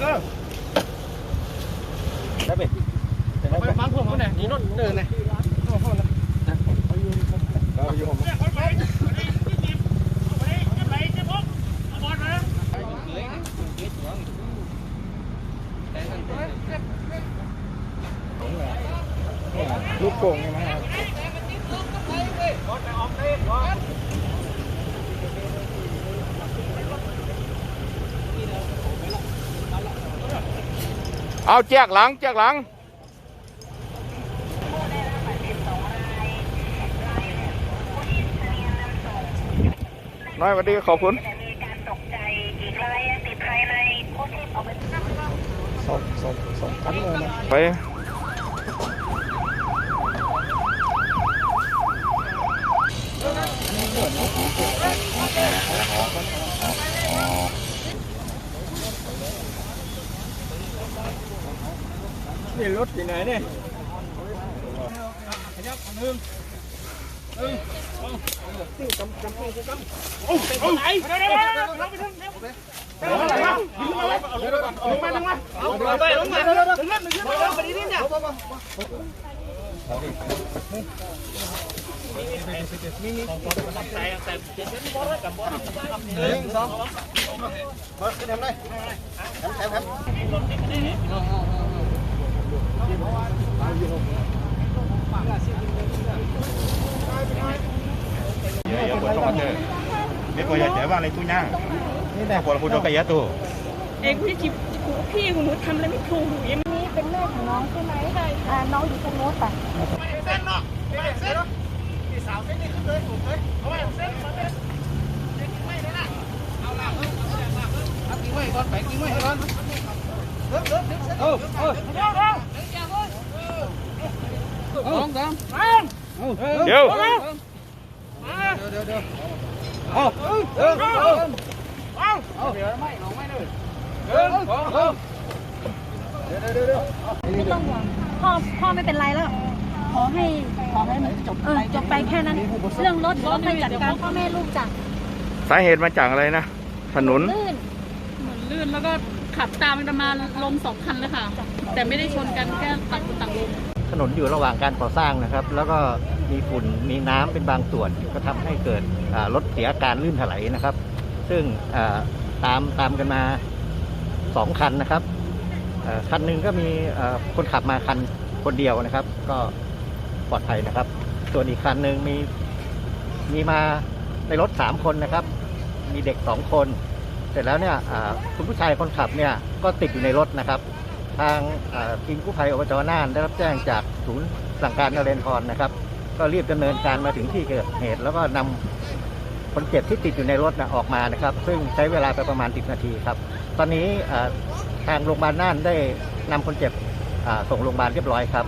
ได้ไปไปฟังผมคนไหนนี่นนเดินไหนเราอยู่ผมลูกโป่งใช่ไหมครับ เอาแจกหลังแจกหลังน้อยสวัสดีขอบคุณมีการตกใจอีกรายติดภายในผู้ที่ออกไปสองสองสองคันเลยนะไปนี่รถที่ไหนเนี่ยขยับหนึ่งหนึ่งกำกำกำกำโอ้เป็น Ya, ya, buat tomat dia. Dia kau ya cewek lah itu nyang. Ini dah kalau pun kayak tu. เองพี่คิดพี่ของหนูทำอะไรไม่ถูกหนูยังนี่เป็นแม่ของน้องใช่ไหมใช่อ่าน้องอยู่ตรงโน้นป่ะเส้ ไว้เส้นมาเส้นเส้นไม่เลยนะเอาละเอาละเอากิ้งไว้ก่อนไปกิ้งไว้ก่อนเริ่มเริ่มเส้นเออเออเดี๋ยวเดี๋ยวสองสาเดี๋ยวเดี๋ยวเดี๋ยวเดี๋ยวเอาเออเออเอาเอาเดี๋ยวไม่ลงไม่เลยเออเออเดี๋ยวเดี๋ยวเดี๋ยวไม่ต้องห่วงพ่อพ่อไม่เป็นไรแล้ว ขอให้ขอให้มันจบเออจบไปแค่นั้น เรื่องรถรถไปจัดการพ่อแม่ลูกจ้ะสาเหตุมาจากอะไรนะถนนลื่น เหมือนลื่นแล้วก็ ขับตามกันมาลงสองคันเลยค่ะ แต่ไม่ได้ชนกันแค่ต่างคนต่างลงถนนอยู่ระหว่างการก่อสร้างนะครับ แล้วก็มีฝุ่นมีน้ำเป็นบางส่วน ก็ทำให้เกิดรถเสียการลื่นถลายนะครับ ซึ่งตามตามกันมาสองคันนะครับคันหนึ่งก็มีคนขับมาคันคนเดียวนะครับ ก็ปลอดภัยนะครับ ส่วนอีกคันหนึ่งมีมีมาในรถสามคนนะครับ มีเด็กสองคน เสร็จแล้วเนี่ยคุณผู้ชายคนขับเนี่ยก็ติดอยู่ในรถนะครับ ทางทีมกู้ภัยอบจน่านได้รับแจ้งจากศูนย์สั่งการนเรนทรนะครับ ก็รีบดำเนินการมาถึงที่เกิดเหตุ แล้วก็นำคนเจ็บที่ติดอยู่ในรถนะออกมานะครับ ซึ่งใช้เวลาไปประมาณ 10 นาทีครับ ตอนนี้ทางโรงพยาบาลน่านได้นำคนเจ็บส่งโรงพยาบาลเรียบร้อยครับ